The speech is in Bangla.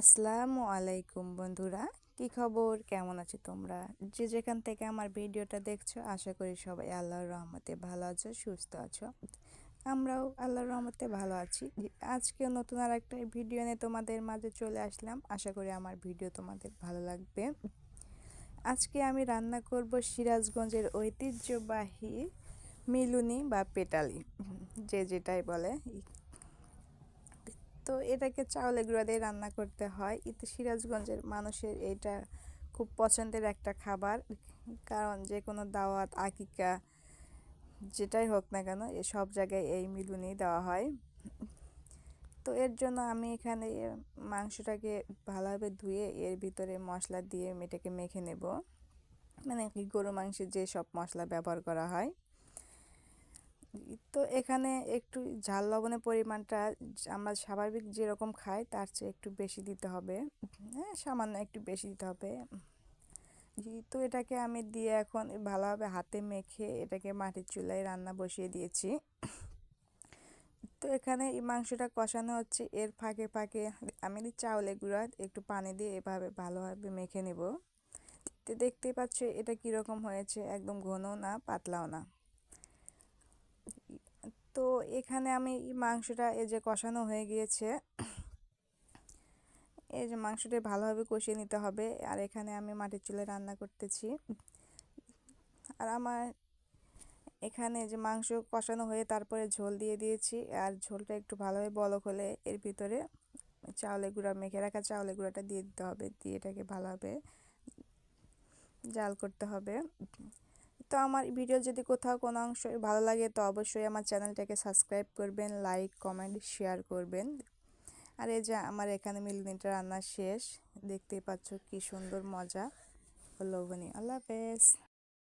আসসালামু আলাইকুম বন্ধুরা। কি খবর? কেমন আছো তোমরা? যে যেখান থেকে আমার ভিডিওটা দেখছ, আশা করি সবাই আল্লাহর রহমতে ভালো আছো, সুস্থ আছো। আমরাও আল্লাহর রহমতে ভালো আছি। আজকেও নতুন আর একটা ভিডিও নিয়ে তোমাদের মাঝে চলে আসলাম। আশা করি আমার ভিডিও তোমাদের ভালো লাগবে। আজকে আমি রান্না করব সিরাজগঞ্জের ঐতিহ্যবাহী মিলুনি বা পেটালি, যে যেটাই বলে। তো এটাকে চাউলে গুঁড়া দিয়ে রান্না করতে হয়। এতে সিরাজগঞ্জের মানুষের এটা খুব পছন্দের একটা খাবার। কারণ যে কোনো দাওয়াত, আকিকা, যেটাই হোক না কেন সব জায়গায় এই মিলুনি দেওয়া হয়। তো এর জন্য আমি এখানে মাংসটাকে ভালোভাবে ধুয়ে এর ভিতরে মশলা দিয়ে এটাকে মেখে নেব। মানে গরু মাংসের যে সব মশলা ব্যবহার করা হয়। তো এখানে একটু ঝাল লবণের পরিমাণটা আমরা স্বাভাবিক যেরকম খাই, তার চেয়ে একটু বেশি দিতে হবে। হ্যাঁ সামান্য একটু বেশি দিতে হবে। তো এটাকে আমি দিয়ে এখন ভালোভাবে হাতে মেখে এটাকে মাটির চুলায় রান্না বসিয়ে দিয়েছি। তো এখানে এই মাংসটা কষানো হচ্ছে। এর ফাঁকে ফাঁকে আমি চাউলের গুঁড়া, একটু পানি দিয়ে এভাবে ভালোভাবে মেখে নেব। তো দেখতেই পাচ্ছ এটা কীরকম হয়েছে, একদম ঘনও না, পাতলাও না। তো এখানে আমি মাংসটা এই যে কষানো হয়ে গিয়েছে। এই যে মাংসটা ভালোভাবে কষিয়ে নিতে হবে। আর এখানে আমি মাটির চুলে রান্না করতেছি। আর আমার এখানে যে মাংস কষানো হয়ে তারপরে ঝোল দিয়ে দিয়েছি। আর ঝোলটা একটু ভালোভাবে বলক হলে এর ভিতরে চাউলের গুঁড়া মেখে রাখা চাউলের গুঁড়াটা দিয়ে দিতে হবে। দিয়ে এটাকে ভালোভাবে জাল করতে হবে। তো আমার ভিডিও যদি কোথাও কোনো অংশ ভালো লাগে, তো অবশ্যই আমার চ্যানেলটাকে সাবস্ক্রাইব করবেন, লাইক, কমেন্ট, শেয়ার করবেন। আর এই যে আমার এখানে মিলমিনটা রান্না শেষ, দেখতেই পাচ্ছ কি সুন্দর মজা। লোভনীয় আল্লাহ হাফেজ।